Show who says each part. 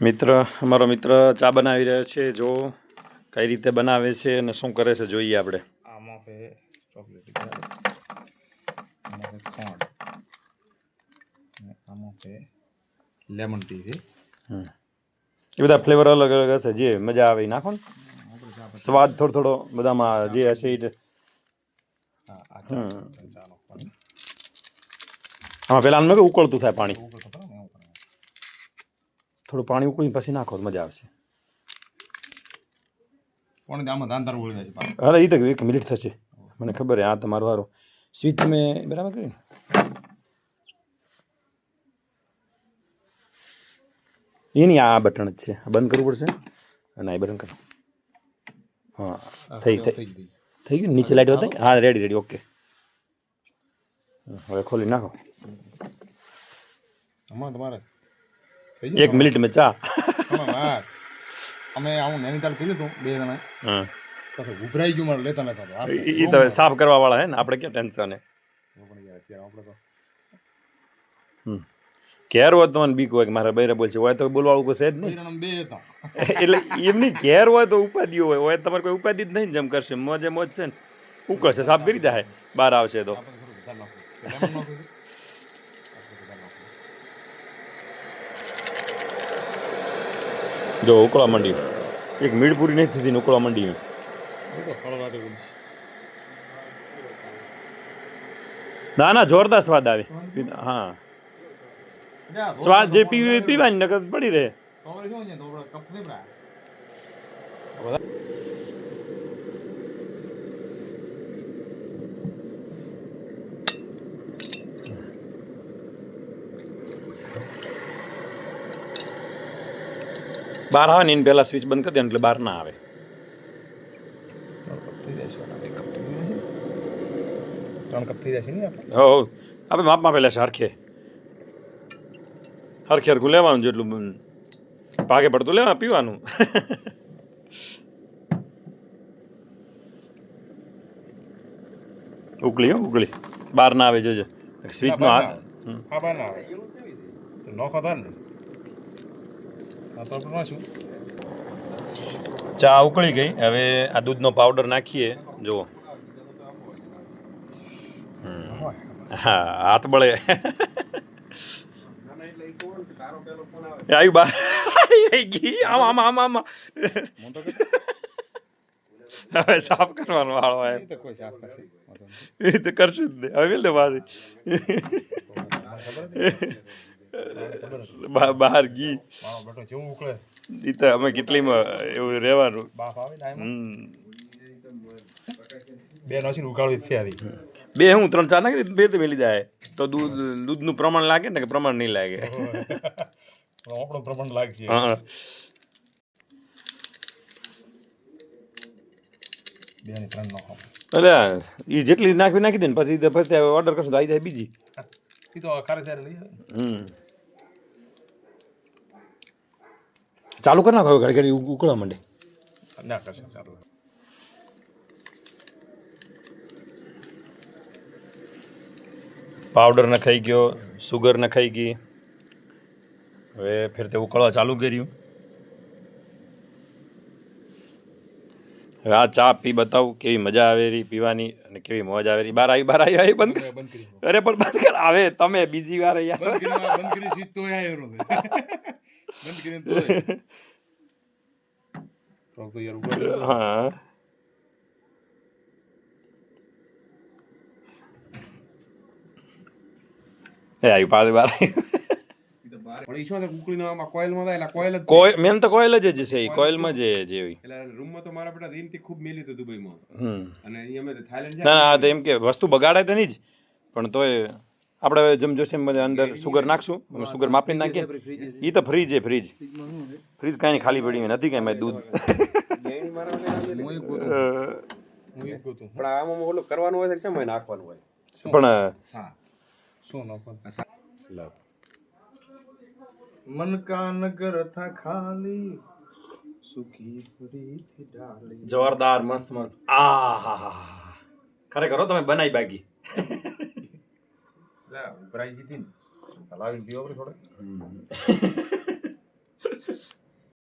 Speaker 1: મિત્ર અમારો મિત્ર ચા બનાવી રહ્યો છે. જો કઈ રીતે બનાવે છે અને શું કરે છે જોઈએ આપણે.
Speaker 2: આમાં ચોકલેટ આમાં ખાંડ. આમાં લેમન ટી છે.
Speaker 1: એ બધા ફ્લેવર અલગ અલગ હશે જે મજા આવે એ નાખો ને. સ્વાદ થોડો થોડો બધામાં જે હશે એ આમાં પહેલાં આનું ઉકળતું થાય પાણી
Speaker 2: એવું કરતો ખરો ને એવું કરવાનું.
Speaker 1: થોડું પાણી ઉકળીને પછી નાખો મજા આવશે.
Speaker 2: પણ આમાં તાર વળી જાય છે
Speaker 1: અરે એ તો એક મિનિટ થશે. મને ખબર હે આ તમારું વારો સ્વીચ તમે બરાબર કર્યું ને? એની આ બટન જ છે. આ બંધ કરવું પડશે. અને આ બટન કરો. હા થઈ
Speaker 2: થઈ.
Speaker 1: થઈ ગયું. નીચે લાઈટ હતા હા રેડી રેડી ઓકે હવે ખોલી નાખો.
Speaker 2: હમણાં તમારે
Speaker 1: એક મિનિટ મેં ચા.
Speaker 2: અમે આવું નૈનીતાલ કર્યું હતું બે જણા. ઉભરાઈ ગયું મારે લેતા નતા
Speaker 1: એ તો સાફ કરવા વાળા હે ને આપણે ક્યાં ટેન્શન હે. ઘેર હોય તો મને બીક હોય કે મારા બૈરે બોલશે હોય તો બોલવાળું કોઈ છે જ નહીં.
Speaker 2: બે
Speaker 1: એટલે એમની ઘેર હોય તો ઉપાધિ હોય હોય તમારે કોઈ ઉપાધિ જ નહીં જેમ કરશે મોજે મોજ છે ને. ઉકળશે સાફ કરી જાય બહાર આવશે તો
Speaker 2: આપણે થોડું વધારે નાખવું. તો લેમન નાખવું છે? આપણે વધારે નાખવું.
Speaker 1: જો, ઉકળવા માંડી એક મીડ પૂરી નહીં થતી ઉકળવા માંડી. ના ના, જોરદાર સ્વાદ આવે. હા. સ્વાદ જે પીવી પીવાની, નકર પડી રહે
Speaker 2: તો આપણે શું છે, તો આપણે કપ નહીં ભરાય.
Speaker 1: બહાર આવે ને એને પહેલાં સ્વિચ બંધ કરી દે એટલે બહાર ના આવે.
Speaker 2: ત્રણ કપ થઈ જશે ને આપણે?
Speaker 1: હો હો. આપણે માપમાં પહેલાં છે હરખે. હરખે હરખું લેવાનું જેટલું ભાગે પડતું લેવા પીવાનું. ઉકળી હો ઉકળી. બહાર ના આવે જોજો. સ્વિચનો હાથ.
Speaker 2: હા બહાર ના આવે. નોખો થાય ને.
Speaker 1: ચા ઉકળી ગઈ. હવે આ દૂધનો પાવડર નાખીએ. જુઓ. હા હાથ બળે. આવ્યું બા. ગઈ. આમ આમ હવે સાફ કરવાનો વાળો
Speaker 2: તો કોઈ સાફ કરશે.
Speaker 1: એ તો કરશું જ નહીં હવે મિલ પાછી. બહાર
Speaker 2: ગી
Speaker 1: એ તો અમે કેટલીમાં એવું રહેવાનું.
Speaker 2: બે નોસીને ઉકાળવી જ
Speaker 1: બે હું ત્રણ ચાર નાખી બે તો મિલી જાય. તો દૂધ દૂધનું પ્રમાણ લાગે ને કે પ્રમાણ નહીં લાગે?
Speaker 2: પણ આપણું પ્રમાણ લાગશે.
Speaker 1: હા.
Speaker 2: બે ત્રણ નોખો
Speaker 1: એટલે એ જેટલી નાખવી નાખી દે ને પછી ઓર્ડર કરશું તો આવી જાય બીજી.
Speaker 2: એ તો ખારે ત્યારે લઈ આવે.
Speaker 1: હમ. ચાલુ કરી નાખો ઘડી ઘડી ઉકળવા માંડે.
Speaker 2: ના, કરશે, ચાલો.
Speaker 1: પાવડર નખાઈ ગયો સુગર નખાઈ ગઈ. હવે ફેર તે ઉકળવા ચાલુ કર્યું. હવે આ ચા પી બતાવું કેવી મજા આવે રહી પીવાની અને કેવી મોજ આવે રહી બહાર આવી બહાર આવી આવી બંધ કર. અરે પણ બંધ કર. આવે તમે બીજી વાર યાર
Speaker 2: બંધ કરી બંધ તો બંધ કરીને તો યાર
Speaker 1: હા. એ આવી પાછી બાર.
Speaker 2: પણ ઈ શું છે ઉકળીને આમાં કોઇલમાં થાય એટલે કોઇલ જ
Speaker 1: કોય મેન તો કોઈલ જ છે એ કોઈલમાં જ જેવી
Speaker 2: એટલે રૂમમાં તો મારા બેટા રીનથી ખૂબ મેલી હતું દુબઈમાં.
Speaker 1: હમ.
Speaker 2: અને અહીં અમે થાઈલેન્ડ
Speaker 1: ના ના તો એમ કે વસ્તુ બગાડે તો નહીં જ પણ તોય આપણે જેમ જોશે અંદર સુગર નાખશું અમે સુગર માપીને નાખીએ એ તો ફ્રીજ છે ફ્રીજ ફ્રીજ કાંઈ ખાલી પડી નથી કાંઈ દૂધ.
Speaker 3: પણ આમાં ઓલું કરવાનું હોય છે કેમ નાખવાનું હોય?
Speaker 1: પણ
Speaker 2: હા. શું નાખવાનું? મન કા નગર થા ખાલી સુખી ફરીથી ડાલી
Speaker 1: જોરદાર મસ્ત મસ્ત. આ હા હા ખરેખર તમે બનાવી
Speaker 2: બાગી ઉભરાઈ જીતી ને હલાવીને પીવો આપણે થોડે